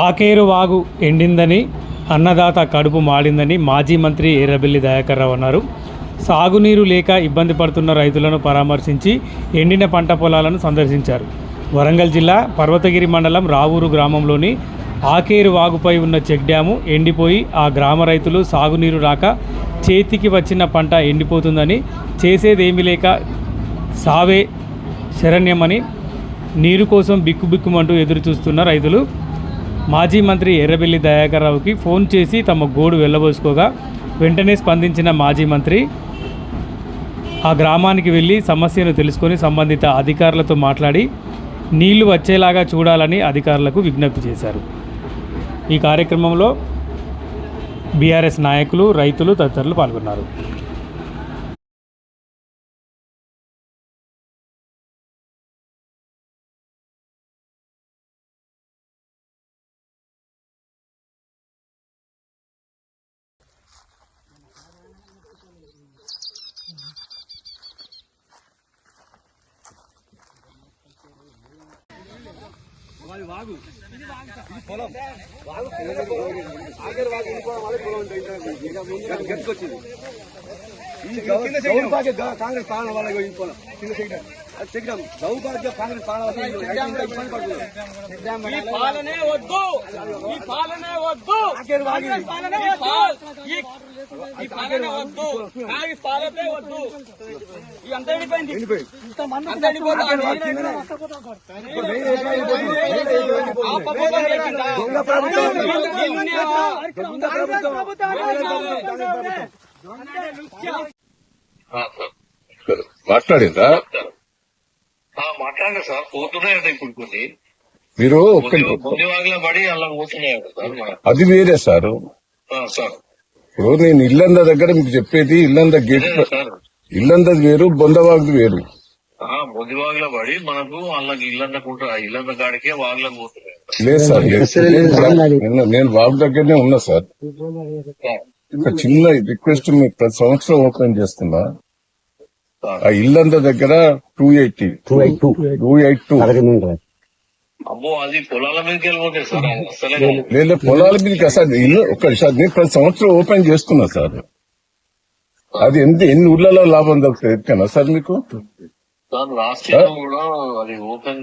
ఆకేరు వాగు ఎండిందని అన్నదాత కడుపు మాడిందని మాజీ మంత్రి ఎర్రబెల్లి దయాకర్ రావు అన్నారు. సాగునీరు లేక ఇబ్బంది పడుతున్న రైతులను పరామర్శించి ఎండిన పంట పొలాలను సందర్శించారు. వరంగల్ జిల్లా పర్వతగిరి మండలం రావూరు గ్రామంలోని ఆకేరు వాగుపై ఉన్న చెక్ డ్యాము ఎండిపోయి ఆ గ్రామ రైతులు సాగునీరు రాక చేతికి వచ్చిన పంట ఎండిపోతుందని చేసేదేమీ లేక సావే శరణ్యమని నీరు కోసం బిక్కుబిక్కుమంటూ ఎదురు చూస్తున్న రైతులు మాజీ మంత్రి ఎర్రబెల్లి దయాకర్రావుకి ఫోన్ చేసి తమ గోడు వెళ్ళబోసుకోగా వెంటనే స్పందించిన మాజీ మంత్రి ఆ గ్రామానికి వెళ్ళి సమస్యను తెలుసుకొని సంబంధిత అధికారులతో మాట్లాడి నీళ్ళు వచ్చేలాగా చూడాలని అధికారులకు విజ్ఞప్తి చేశారు. ఈ కార్యక్రమంలో బీఆర్ఎస్ నాయకులు రైతులు తదితరులు పాల్గొన్నారు. కాంగ్రెస్ పాలన వల్ల ఇంకోనం చెక్కినాం దౌర్భాగ్య కాంగ్రెస్ పాలన వల్ల ఇంకా ఇబ్బంది పడుతుంది ఈ పాలనే వద్దు ఈ పాలనే వద్దు ఆఖరి వాగి. కాంగ్రెస్ పాలనే వద్దు. ఈ- ఈ పాలనే వద్దు. కాంగ్రెస్ పాలనే వద్దు. ఈ అంతా ఎండిపోయింది. అంతా ఎండిపోతుంది. గిన్నె. దొంగ ప్రభుత్వం మాట్లాడిందా? మాట్లాడండి సార్ ఇప్పుడు కొన్ని మీరు పడి అలా సార్ మన- అది వేరే సార్. ఆ, సార్. ఇప్పుడు నేను ఇల్లంద దగ్గర మీకు చెప్పేది ఇల్లంద గేట్ ఇల్లందది వేరు బొందవాగుది వేరు. ఆ, మొది వాగిలో పడి మనకు వాళ్ళకి ఇల్లందకుంటా ఇల్లంద కాడికే వాగిలకు పోతున్నాయి లేదు సార్ నేను వాగు దగ్గరనే ఉన్నా సార్. ఒక చిన్న రిక్వెస్ట్ మీకు ప్రతి సంవత్సరం ఓపెన్ చేస్తున్నా. ఆ ఇల్లంద దగ్గర two eighty two eight two two eight two అమ్మో అది పొలాల మీదకి వెళ్ళిపోతాయి సార్. అసలే లేదా పొలాల మీదకి అసలు ఇల్లు ఒక్కసారి నేను ప్రతి సంవత్సరం ఓపెన్ చేస్తున్నా సార్. అది ఎన్ని ఎన్ని ఊర్లలో లాభం దొరుకుతుంది ఎక్కనా సార్ మీకు? సార్ లాస్ట్ ఇయర్ కూడా అది ఓపెన్